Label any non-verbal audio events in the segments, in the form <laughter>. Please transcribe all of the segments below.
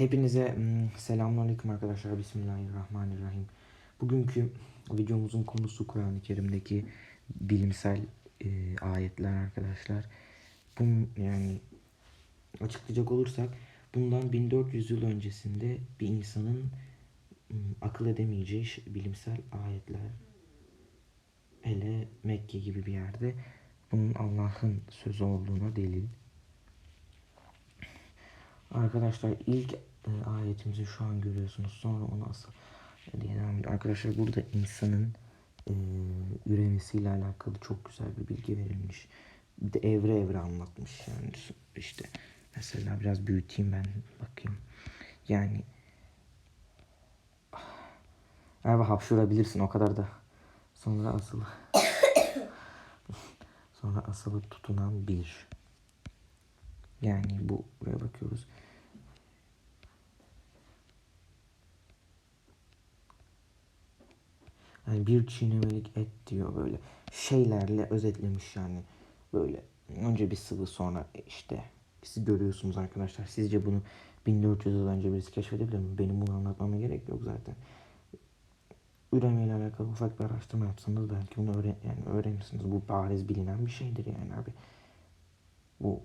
Hepinize selamünaleyküm arkadaşlar. Bismillahirrahmanirrahim. Bugünkü videomuzun konusu Kur'an-ı Kerim'deki bilimsel e, ayetler arkadaşlar. Bunun yani açıklayacak olursak bundan 1400 yıl öncesinde bir insanın akıl edemeyeceği bilimsel ayetler hele Mekke gibi bir yerde bunun Allah'ın sözü olduğuna delil. Arkadaşlar ilk e, ayetimizi şu an görüyorsunuz. Sonra onu asıl diye devam ediyor. Arkadaşlar burada insanın e, üremesiyle alakalı çok güzel bir bilgi verilmiş. Bir de evre evre anlatmış yani işte mesela biraz büyüteyim ben bakayım. Yani Erva hapşurabilirsin o kadar da. Sonra asıl <coughs> sonra asılı tutunan bir. Yani bu buraya bakıyoruz. Yani bir çiğnemelik et diyor böyle. Şeylerle özetlemiş yani. Böyle önce bir sıvı sonra işte siz görüyorsunuz arkadaşlar. Sizce bunu 1400 yıl önce birisi keşfedebilir mi? Benim bunu anlatmama gerek yok zaten. Üremeyle alakalı ufak bir araştırma yapsanız belki bunu öğren yani öğrenirsiniz. Bu bariz bilinen bir şeydir yani abi. Bu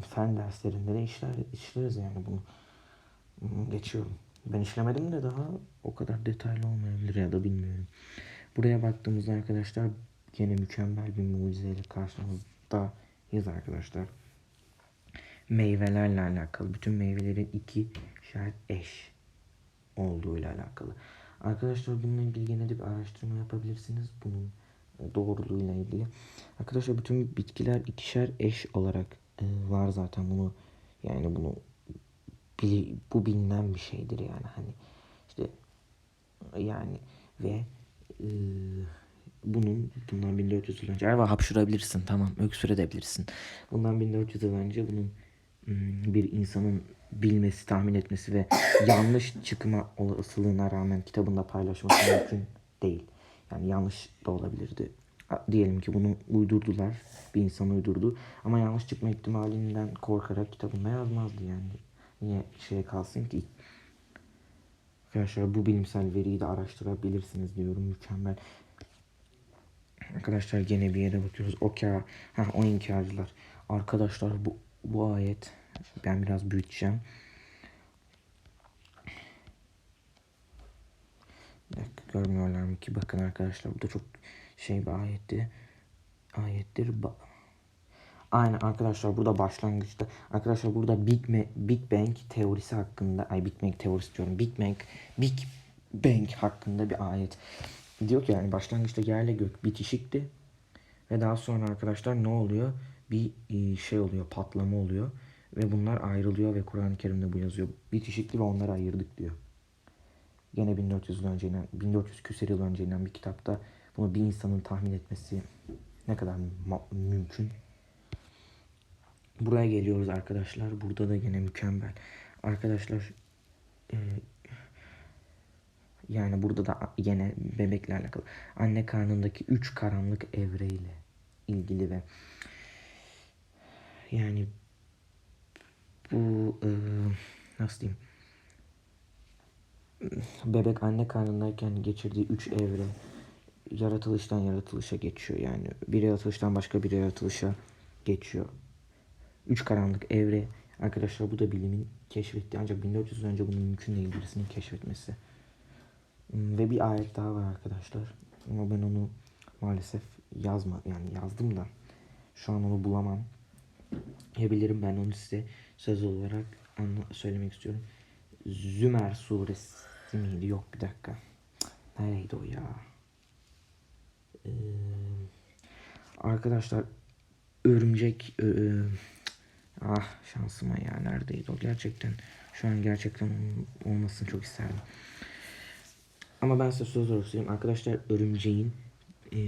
fen derslerinde de işler, işleriz yani bunu. Geçiyorum. Ben işlemedim de daha o kadar detaylı olmayabilir ya da bilmiyorum. Buraya baktığımızda arkadaşlar gene mükemmel bir mucizeyle karşımızdayız arkadaşlar. Meyvelerle alakalı. Bütün meyvelerin iki şart eş olduğuyla alakalı. Arkadaşlar bununla ilgili gene de bir araştırma yapabilirsiniz. Bunun e, doğruluğuyla ilgili. Arkadaşlar bütün bitkiler ikişer eş olarak e, var zaten bunu yani bunu bili- bu bilinen bir şeydir yani hani işte yani ve e, bunun bundan 1400 yıl önce Erva hapşurabilirsin tamam öksürebilirsin. Bundan 1400 yıl önce bunun mm, bir insanın bilmesi, tahmin etmesi ve <laughs> yanlış çıkma olasılığına rağmen kitabında paylaşması mümkün değil. Yani yanlış da olabilirdi. Diyelim ki bunu uydurdular. Bir insan uydurdu. Ama yanlış çıkma ihtimalinden korkarak kitabında yazmazdı yani. Niye şeye kalsın ki? Arkadaşlar bu bilimsel veriyi de araştırabilirsiniz diyorum. Mükemmel. Arkadaşlar gene bir yere bakıyoruz. O kâr, ha o inkarcılar. Arkadaşlar bu bu ayet ben biraz büyüteceğim. Görmüyorlar mı ki? Bakın arkadaşlar bu da çok şey bir ayetti. Ayettir. Ba- Aynen arkadaşlar burada başlangıçta arkadaşlar burada Big, Ma- Big Bang teorisi hakkında ay Big Bang teorisi diyorum. Big Bang Big Bang hakkında bir ayet. Diyor ki yani başlangıçta yerle gök bitişikti. Ve daha sonra arkadaşlar ne oluyor? Bir e, şey oluyor, patlama oluyor. Ve bunlar ayrılıyor ve Kur'an-ı Kerim'de bu yazıyor. Bitişikti ve onları ayırdık diyor. Gene 1400 yıl önceyle, 1400 küsur yıl önceyle bir kitapta bunu bir insanın tahmin etmesi ne kadar mümkün. Buraya geliyoruz arkadaşlar. Burada da gene mükemmel. Arkadaşlar e, yani burada da yine bebekle alakalı. Anne karnındaki üç karanlık evreyle ilgili ve yani bu e, nasıl diyeyim bebek anne karnındayken geçirdiği üç evre yaratılıştan yaratılışa geçiyor. Yani bir yaratılıştan başka bir yaratılışa geçiyor. Üç karanlık evre arkadaşlar bu da bilimin keşfettiği ancak 1400 yıl önce bunun mümkün değil birisinin keşfetmesi. Hmm, Ve bir ayet daha var arkadaşlar. Ama ben onu maalesef yazma yani yazdım da şu an onu bulamam. Ya bilirim ben onu size söz olarak anla söylemek istiyorum. Zümer suresi miydi? Yok bir dakika. Cık, Nereydi o ya? Ee, arkadaşlar örümcek ö, ah şansıma ya neredeydi o gerçekten şu an gerçekten olmasını çok isterdim. Ama ben size söz olarak. Arkadaşlar örümceğin e,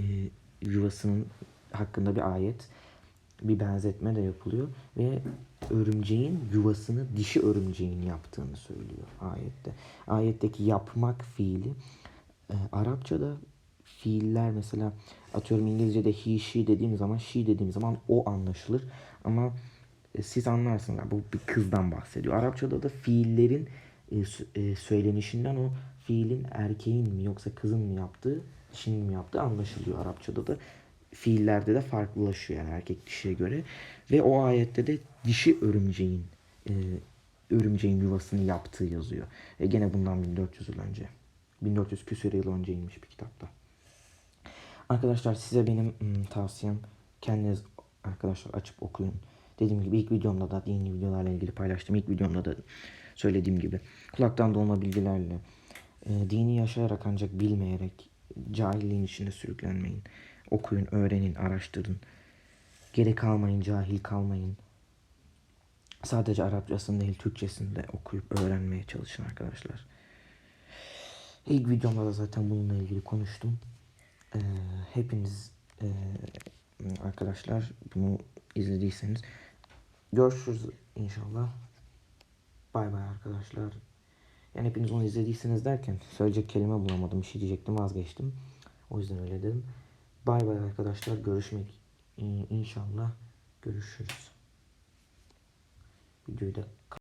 yuvasının hakkında bir ayet bir benzetme de yapılıyor ve örümceğin yuvasını dişi örümceğin yaptığını söylüyor ayette. Ayetteki yapmak fiili e, Arapçada fiiller mesela atıyorum İngilizce'de he she dediğim zaman she dediğim zaman o anlaşılır ama siz anlarsınız. Bu bir kızdan bahsediyor. Arapçada da fiillerin e, e, söylenişinden o fiilin erkeğin mi yoksa kızın mı yaptığı, dişinin mi yaptığı anlaşılıyor Arapçada da. Fiillerde de farklılaşıyor yani erkek dişiye göre. Ve o ayette de dişi örümceğin e, örümceğin yuvasını yaptığı yazıyor. E gene bundan 1400 yıl önce. 1400 küsur yıl önceymiş bir kitapta. Arkadaşlar size benim tavsiyem kendiniz arkadaşlar açıp okuyun. Dediğim gibi ilk videomda da dini videolarla ilgili paylaştım. İlk videomda da söylediğim gibi kulaktan dolma bilgilerle e, dini yaşayarak ancak bilmeyerek cahilliğin içinde sürüklenmeyin. Okuyun, öğrenin, araştırın. Geri kalmayın, cahil kalmayın. Sadece Arapçasını değil Türkçesini de okuyup öğrenmeye çalışın arkadaşlar. İlk videomda da zaten bununla ilgili konuştum. Ee, hepiniz e, arkadaşlar bunu izlediyseniz görüşürüz inşallah. Bay bay arkadaşlar. Yani hepiniz onu izlediyseniz derken söyleyecek kelime bulamadım. Bir şey diyecektim vazgeçtim. O yüzden öyle dedim. Bay bay arkadaşlar. Görüşmek inşallah. Görüşürüz. Videoyu da